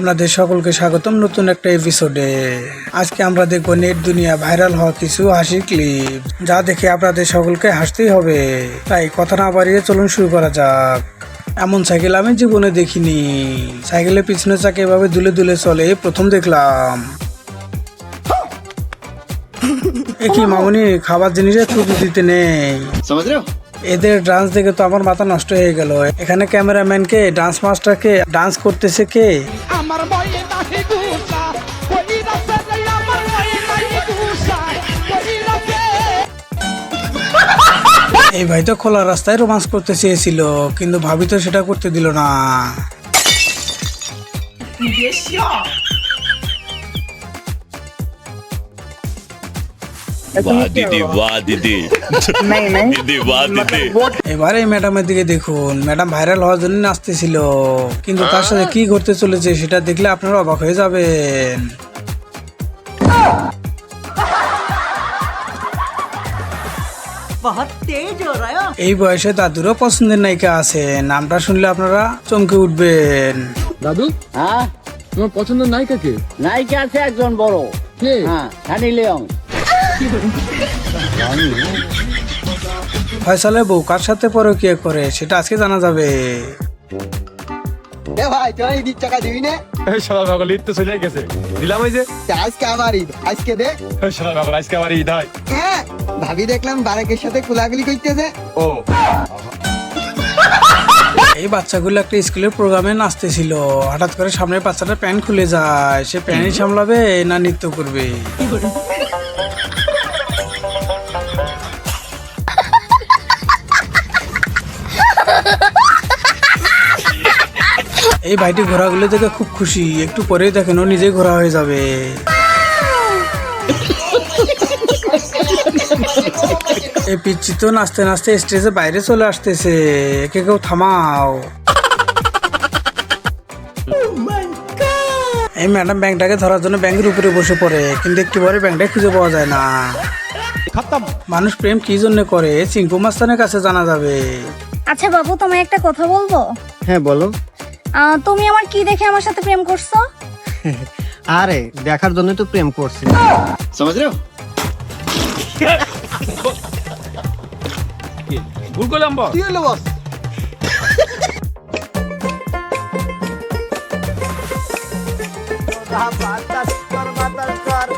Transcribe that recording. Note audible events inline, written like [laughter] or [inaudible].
আপনাদের সকলকে স্বাগতম নতুন একটা এপিসোডে আজকে আমরা দেখব নেট দুনিয়া ভাইরাল হওয়া কিছু হাসি ক্লিপ যা দেখে আপনাদের সকলকে হাসতেই হবে। তাই কথা না বাড়িয়ে চলুন শুরু করা যাক। এমন সাইকেল আমি জীবনে দেখিনি। সাইকেলের পিছনে চাকে এভাবে দুলে দুলে চলে প্রথম দেখলাম। একই মামনি খাবার জিনিসে ত্রুটি দিতে নেই। এদের ডান্স দেখে তো আমার মাথা নষ্ট হয়ে গেল। এখানে ক্যামেরাম্যানকে ডান্স মাস্টারকে ডান্স করতেছে কে? আমার নাহি গুসা আমার নাহি গুসা এই ভাই তো খোলা রাস্তায় রোমান্স করতে চেয়েছিল কিন্তু ভাবি তো সেটা করতে দিল না। वाह दीदी वाह दीदी दीदी वाह दीदी এবার এই ম্যাডামের দিকে দেখুন ম্যাডাম ভাইরাল হওয়ার জন্য নাচতেছিল কিন্তু তার সাথে কি ঘটতে চলেছে সেটা দেখলে আপনারা অবাক হয়ে যাবেন এই বয়সে দাদুরও পছন্দের নায়িকা আছে নামটা শুনলে আপনারা চমকে উঠবেন দাদু হ্যাঁ তোমার পছন্দ নায়িকা কে নায়িকা আছে একজন বড় কে হ্যাঁ সানি লিওং ফয়সালের বউ কার সাথে পরকিয়া করে সেটা আজকে জানা যাবে। এ ভাই তুই ঈদ টাকা দিবি না? এই শালা পাগল ঈদ তো চলে গেছে। দিলাম ওই যে। আজকে আবার ঈদ আজকে দেখ এই শালা পাগল আজকে আমার ঈদ হয়। হ্যাঁ ভাবি দেখলাম বারেকের সাথে কুলাগুলি করতেছে। ও। এই বাচ্চাগুলো একটা স্কুলের প্রোগ্রামে নাচতেছিল। হঠাৎ করে সামনের বাচ্চাটা প্যান্ট খুলে যায়। সে প্যান্টই সামলাবে না নৃত্য করবে। এই ভাইটি ঘোড়াগুলো দেখে খুব খুশি। একটু পরেই দেখেন ও নিজেই ঘোড়া হয়ে যাবে। [laughs] এই পিচ্ছি তো নাচতে নাচতে স্টেজে বাইরে চলে আসতেছে। একে কেউ থামাও। এই ম্যাডাম ব্যাংকটাকে ধরার জন্য ব্যাংকের উপরে বসে পড়ে কিন্তু একটু পরে ব্যাংকটা খুঁজে পাওয়া যায় না। মানুষ প্রেম কি জন্য করে চিঙ্কু মাস্তানের কাছে জানা যাবে। আচ্ছা বাবু তোমায় একটা কথা বলব? হ্যাঁ বলো। তুমি আমার কি দেখে আমার সাথে প্রেম করছ? আরে দেখার জন্য তো প্রেম করছি। সমাজ [laughs] কর।